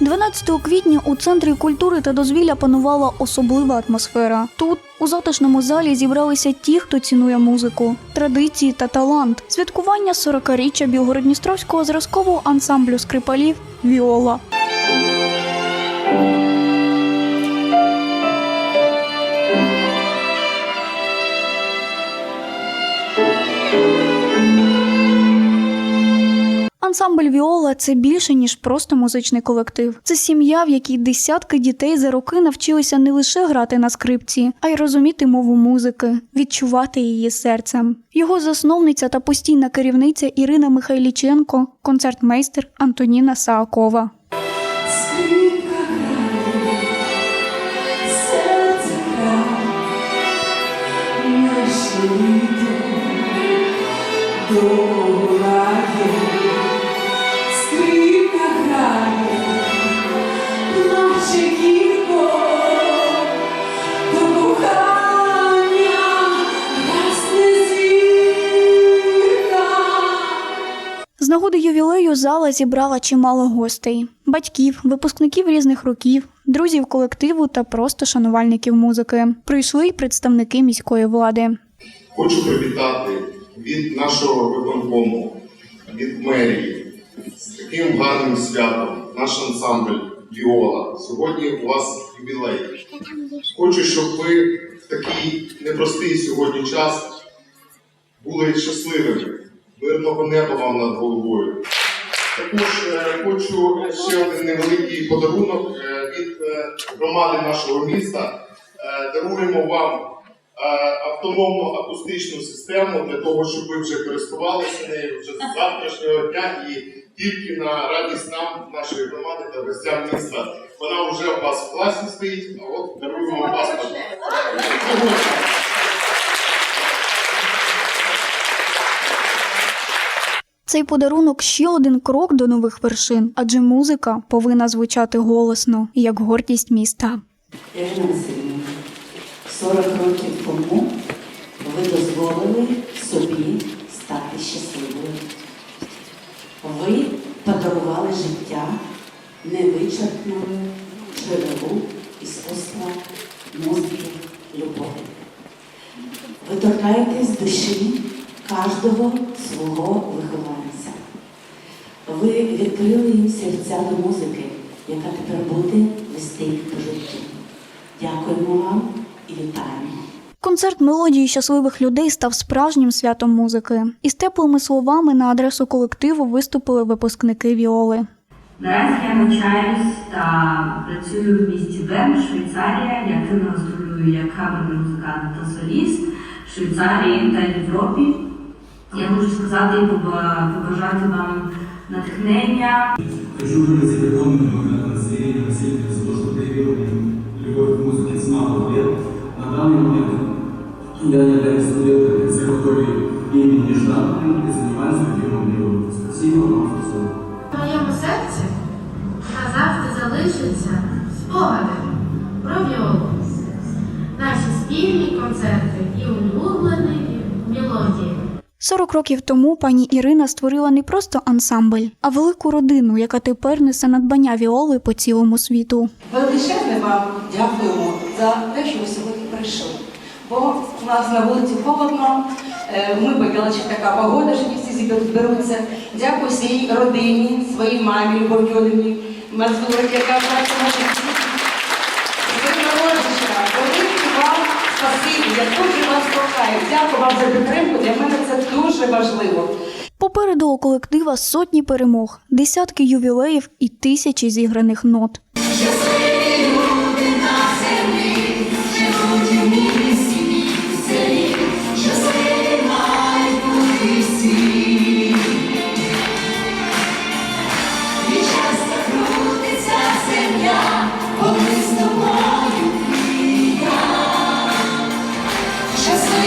12 квітня у центрі культури та дозвілля панувала особлива атмосфера. Тут, у затишному залі, зібралися ті, хто цінує музику, традиції та талант. Святкування 40-річчя Білгородністровського зразкового ансамблю скрипалів Віола. Ансамбль Віола це більше ніж просто музичний колектив. Це сім'я, в якій десятки дітей за роки навчилися не лише грати на скрипці, а й розуміти мову музики, відчувати її серцем. Його засновниця та постійна керівниця Ірина Михайліченко, концертмейстер Антоніна Саакова. Скрипка нагоди ювілею зала зібрала чимало гостей: батьків, випускників різних років, друзів колективу та просто шанувальників музики. Прийшли й представники міської влади. Хочу привітати від нашого виконкому, від мерії з таким гарним святом, наш ансамбль Віола. Сьогодні у вас ювілей. Хочу, щоб ви в такий непростий сьогодні час були щасливими. Мирного неба вам над головою. Також е, хочу ще один невеликий подарунок е, від е, громади нашого міста. Е, даруємо вам е, автономну акустичну систему для того, щоб ви вже користувалися нею вже з завтрашнього дня і тільки на радість нам, нашої громади та гостям міста. Вона вже у вас в класі стоїть, а от даруємо вам паспорт. Цей подарунок ще один крок до нових вершин, адже музика повинна звучати голосно, як гордість міста. Ірина Васильівна, 40 років тому ви дозволили собі стати щасливою. Ви подарували життя невичерпною джерелу іскусства, музики, любові. Ви торкаєтесь душі кожного свого вихованця. Ви відкрили їм серця до музики, яка тепер буде вести їх по життю. Дякуємо вам і вітаємо. Концерт мелодії щасливих людей став справжнім святом музики. Із теплими словами на адресу колективу виступили випускники Віоли. Наразі я навчаюсь та працюю в місті Берн, Швейцарія. Я активно гастролюю як камерний музикант та соліст в Швейцарії та Європі. Я можу сказати і поба- побажати вам натхнення, Хочу выразить огромное благодарение Василию за то, что проявил любовь к музыке с малых лет. На данный момент я являюсь студентом консерватории имени Жданова и занимаюсь любимым делом. Спасибо вам за все. В моєму серці назавжди залишаться спогади про віолу, наші спільні концерти і улюблені мелодії. 40 років тому пані Ірина створила не просто ансамбль, а велику родину, яка тепер несе надбання Віоли по цілому світу. Величезне вам дякуємо за те, що ви сьогодні прийшли. Бо у нас на вулиці холодно, е, ми боялися, така погода, що всі зберуться. Дякую своїй родині, своїй мамі Любові Мазурик, яка працює спасибі, я дуже вас кохаю. Дякую вам за підтримку. Для мене це дуже важливо. Попереду у колектива сотні перемог, десятки ювілеїв і тисячі зіграних нот.